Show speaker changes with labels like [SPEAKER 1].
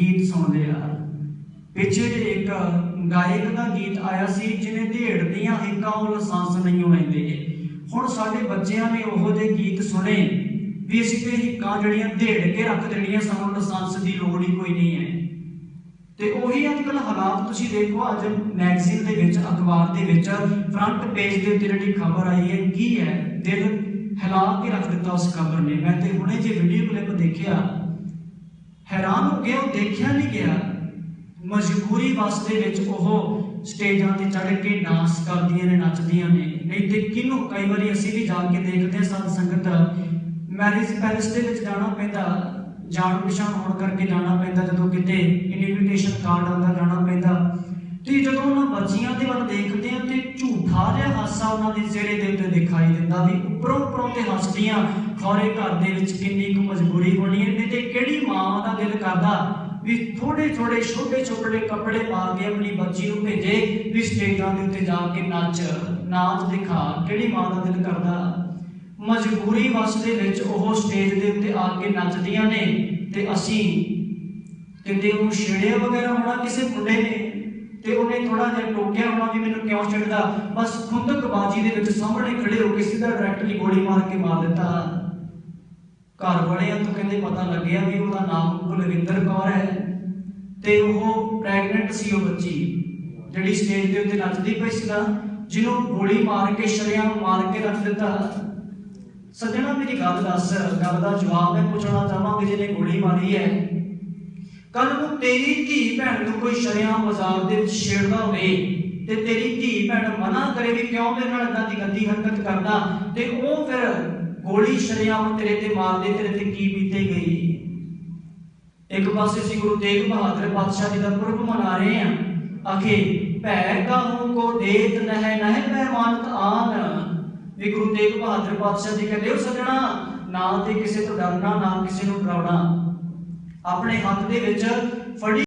[SPEAKER 1] ਗੀਤ ਸੁਣਦੇ ਆ। ਪਿੱਛੇ ਜੇ ਇੱਕ ਗਾਇਕ ਦਾ ਗੀਤ ਆਇਆ ਸੀ, ਜਿਹਨੇ ਢੇੜ ਦੀਆਂ ਹਿੱਕਾਂ ਉਹ ਲਾਇਸੈਂਸ ਨਹੀਂ ਲੈਂਦੇ ਹੁਣ ਸਾਡੇ ਬੱਚਿਆਂ ਨੇ ਉਹੋ ਜਿਹੇ ਗੀਤ ਸੁਣੇ ਵੀ ਅਸੀਂ ਤੇ ਹਿੱਕਾਂ ਜਿਹੜੀਆਂ ਢੇੜ ਕੇ ਰੱਖ ਦੇਣੀਆਂ, ਸਾਨੂੰ ਲਾਇਸੈਂਸ ਦੀ ਲੋੜ ਹੀ ਕੋਈ ਨਹੀਂ ਹੈ। ਤੇ ਉਹੀ ਅੱਜ ਕੱਲ੍ਹ ਹਾਲਾਤ ਤੁਸੀਂ ਦੇਖੋ, ਅੱਜ ਮੈਗਜ਼ੀਨ ਦੇ ਵਿੱਚ, ਅਖਬਾਰ ਦੇ ਵਿੱਚ ਫਰੰਟ ਪੇਜ ਦੇ ਉੱਤੇ ਜਿਹੜੀ ਖਬਰ ਆਈ ਹੈ, ਕੀ ਹੈ? ਦਿਲ ਹਿਲਾ ਕੇ ਰੱਖ ਦਿੱਤਾ ਉਸ ਖਬਰ ਨੇ। ਮੈਂ ਤੇ ਹੁਣੇ ਜੇ ਵੀਡੀਓ ਕਲਿੱਪ ਦੇਖਿਆ ਹੈਰਾਨ ਹੋ ਗਿਆ ਉਹ ਦੇਖਿਆ ਨਹੀਂ ਗਿਆ। ਮਜਬੂਰੀ ਬੱਸ ਵਿੱਚ ਉਹ ਸਟੇਜਾਂ ਤੇ ਚੜ੍ਹ ਕੇ ਡਾਂਸ ਕਰਦੀਆਂ ਨੇ, ਨੱਚਦੀਆਂ ਨੇ। ਨਹੀਂ ਤੇ ਕਿਹਨੂੰ, ਕਈ ਵਾਰੀ ਅਸੀਂ ਵੀ ਜਾ ਕੇ ਦੇਖਦੇ ਹਾਂ ਸਾਧ ਸੰਗਤ। ਮੈਰਿਜ ਪੈਲੇਸ ਦੇ ਵਿੱਚ ਜਾਣਾ ਪੈਂਦਾ, ਜਾਣ ਪਛਾਣ ਹੋਣ ਕਰਕੇ ਜਾਣਾ ਪੈਂਦਾ, ਜਦੋਂ ਕਿਤੇ ਇਨਵੀਟੇਸ਼ਨ ਕਾਰਡ ਆਉਂਦਾ ਜਾਣਾ ਪੈਂਦਾ। ਤੇ ਜਦੋਂ ਉਹਨਾਂ ਬੱਚੀਆਂ ਦੇ ਵੱਲ ਦੇਖਦੇ ਆ ਤੇ ਹਾਸਾ ਉਹਨਾਂ ਦੇ ਚਿਹਰੇ ਦੇ ਉੱਤੇ ਦਿਖਾਈ ਦਿੰਦਾ ਵੀ ਉੱਪਰੋਂ ਉੱਪਰੋਂ ਤੇ ਹੱਸਦੀਆਂ ਖੌਰੇ ਘਰ ਦੇ ਵਿੱਚ ਕਿੰਨੀ ਕੁ ਮਜਬੂਰੀ ਹੋਣੀ ਹੈ ਨਹੀਂ ਤੇ ਕਿਹੜੀ ਮਾਂ ਦਾ ਦਿਲ ਕਰਦਾ ਵੀ ਥੋੜੇ ਥੋੜੇ ਛੋਟੇ ਛੋਟੇ ਕੱਪੜੇ ਪਾ ਕੇ ਆਪਣੀ ਬੱਚੀ ਨੂੰ ਭੇਜੇ, ਵੀ ਸਟੇਜਾਂ ਦੇ ਉੱਤੇ ਜਾ ਕੇ ਨੱਚ, ਨਾਚ ਦਿਖਾ, ਕਿਹੜੀ ਮਾਂ ਦਾ ਦਿਲ ਕਰਦਾ? ਮਜਬੂਰੀ ਵਸ ਵਿੱਚ ਉਹ ਸਟੇਜ ਦੇ ਉੱਤੇ ਆ ਕੇ ਨੱਚਦੀਆਂ ਨੇ ਤੇ ਅਸੀਂ ਕਿਤੇ ਉਹ ਛੇੜਿਆ ਵਗੈਰਾ ਹੋਣਾ ਕਿਸੇ ਮੁੰਡੇ ਨੇ? ਤੇ ਉਹਨੇ ਥੋੜਾ ਜਿਹਾ ਟੋਕਿਆ ਹੋਣਾ ਵੀ ਮੈਨੂੰ ਕਿਉਂ ਛੇੜਦਾ? ਬਸ ਖੁੰਦਕਬਾਜੀ ਦੇ ਵਿੱਚ ਸਾਹਮਣੇ ਖੜੇ ਹੋ ਕੇ ਸਿੱਧਾ ਡਾਇਰੈਕਟਲੀ ਗੋਲੀ ਮਾਰ ਕੇ ਮਾਰ ਦਿੱਤਾ। ਘਰ ਵਾਲਿਆਂ ਤੋਂ ਕਹਿੰਦੇ ਪਤਾ ਲੱਗਿਆ ਵੀ ਉਹਦਾ ਨਾਮ ਕੁਲਵਿੰਦਰ ਕੌਰ ਹੈ ਤੇ ਉਹ ਪ੍ਰੈਗਨੈਂਟ ਸੀ ਉਹ ਬੱਚੀ, ਜਿਹੜੀ ਸਟੇਜ ਦੇ ਉੱਤੇ ਨੱਚਦੀ ਪਈ ਸੀ ਨਾ, ਜਿਹਨੂੰ ਗੋਲੀ ਮਾਰ ਕੇ, ਸ਼ਰਿਆਂ ਨੂੰ ਮਾਰ ਕੇ ਰੱਖ ਦਿੱਤਾ। ਸੱਜਣਾ, ਮੇਰੀ ਗੱਲ ਦੱਸ, ਗੱਲ ਦਾ ਜਵਾਬ ਮੈਂ ਪੁੱਛਣਾ ਚਾਹਾਂਗਾ ਜਿਹਨੇ ਗੋਲੀ ਮਾਰੀ ਹੈ ਕੱਲ ਨੂੰ ਤੇਰੀ ਧੀ ਭੈਣ ਨੂੰ ਕੋਈ ਸ਼ਰਿਆਮ ਬਾਜ਼ਾਰ ਦੇ ਵਿੱਚ ਛੇੜਦਾ ਹੋਵੇ ਤੇ ਤੇਰੀ ਧੀ ਭੈਣ ਮਨਾ ਕਰੇ ਵੀ ਕਿਉਂ ਮੇਰੇ ਨਾਲ ਇਦਾਂ ਦੀ ਗੰਦੀ ਹਰਕਤ ਕਰਦਾ ਤੇ ਉਹ ਫਿਰ ਗੋਲੀ ਸ਼ਰਿਆਮ ਤੇਰੇ ਤੇ ਮਾਰਦੇ, ਤੇਰੇ ਤੇ ਕੀ ਬੀਤੇ ਗਈ ਇੱਕ ਪਾਸੇ ਅਸੀਂ ਗੁਰੂ ਤੇਗ ਬਹਾਦਰ ਪਾਤਸ਼ਾਹ ਜੀ ਦਾ ਪੁਰਬ ਮਨਾ ਰਹੇ ਹਾਂ। ਆਖੇ, ਭੈ ਕਾਹੂ ਕੋ ਦੇਤ ਨਹਿ ਨਹਿ ਪੈਮਾਨਤ ਆਨ। ਵੀ ਗੁਰੂ ਤੇਗ ਬਹਾਦਰ ਪਾਤਸ਼ਾਹ ਜੀ ਕਹਿੰਦੇ, ਉਹ ਸੱਜਣਾ, ਨਾ ਤੇ ਕਿਸੇ ਤੋਂ ਡਰਨਾ, ਨਾ ਕਿਸੇ ਨੂੰ ਡਰਾਉਣਾ। ਆਪਣੇ ਹੱਥ ਦੇ ਵਿੱਚ ਫੜੀ